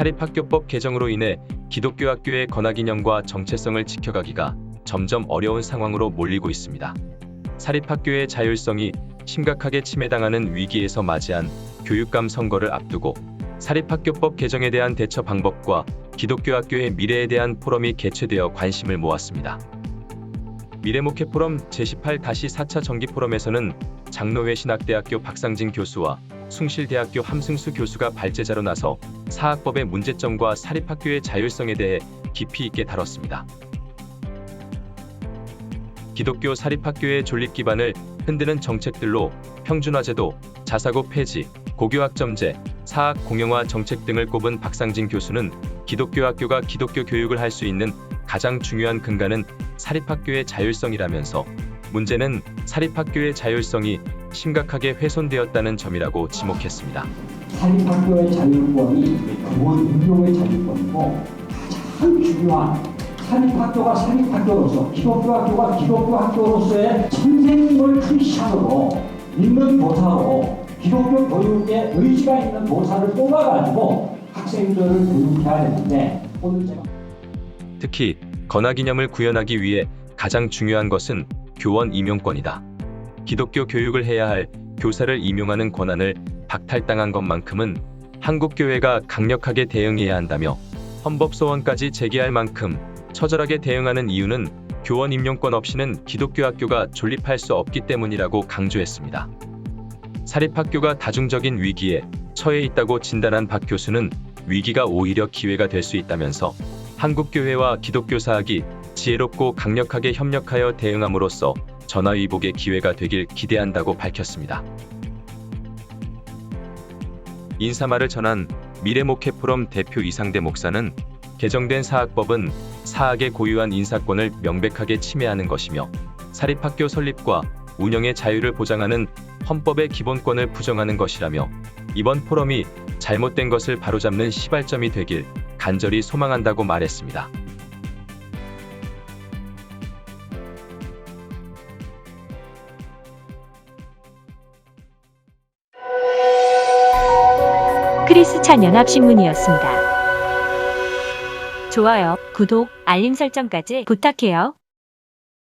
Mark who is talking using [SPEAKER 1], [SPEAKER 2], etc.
[SPEAKER 1] 사립학교법 개정으로 인해 기독교 학교의 권학이념과 정체성을 지켜가기가 점점 어려운 상황으로 몰리고 있습니다. 사립학교의 자율성이 심각하게 침해당하는 위기에서 맞이한 교육감 선거를 앞두고 사립학교법 개정에 대한 대처 방법과 기독교 학교의 미래에 대한 포럼이 개최되어 관심을 모았습니다. 미래목회 포럼 제18-4차 정기 포럼에서는 장로회 신학대학교 박상진 교수와 숭실대학교 함승수 교수가 발제자로 나서 사학법의 문제점과 사립학교의 자율성에 대해 깊이 있게 다뤘습니다. 기독교 사립학교의 존립 기반을 흔드는 정책들로 평준화제도, 자사고 폐지, 고교학점제, 사학 공영화 정책 등을 꼽은 박상진 교수는 기독교 학교가 기독교 교육을 할 수 있는 가장 중요한 근간은 사립학교의 자율성이라면서 문제는 사립학교의 자율성이 심각하게 훼손되었다는 점이라고 지목했습니다.
[SPEAKER 2] 사립학교의 자율권이 그원 운용의 자율권이고 가장 중요한 사립학교가 사립학교로서 기독교 학교가 기독교 학교로서의 선생님을 출시함으로 있는 도사로 기독교 교육에 의지가 있는 도사를 뽑아가지고 학생들을 교육해야 되는데 오늘 제가
[SPEAKER 1] 특히 건학이념을 구현하기 위해 가장 중요한 것은 교원 임용권이다. 기독교 교육을 해야 할 교사를 임용하는 권한을 박탈당한 것만큼은 한국 교회가 강력하게 대응해야 한다며 헌법 소원까지 제기할 만큼 처절하게 대응하는 이유는 교원 임용권 없이는 기독교 학교가 존립할 수 없기 때문이라고 강조했습니다. 사립학교가 다중적인 위기에 처해 있다고 진단한 박 교수는 위기가 오히려 기회가 될 수 있다면서 한국교회와 기독교 사학이 지혜롭고 강력하게 협력하여 대응함으로써 전화위복의 기회가 되길 기대한다고 밝혔습니다. 인사말을 전한 미래목회 포럼 대표 이상대 목사는 개정된 사학법은 사학의 고유한 인사권을 명백하게 침해하는 것이며 사립학교 설립과 운영의 자유를 보장하는 헌법의 기본권을 부정하는 것이라며 이번 포럼이 잘못된 것을 바로잡는 시발점이 되길 간절히 소망한다고 말했습니다.
[SPEAKER 3] 크리스찬 연합신문이었습니다. 좋아요, 구독, 알림 설정까지 부탁해요.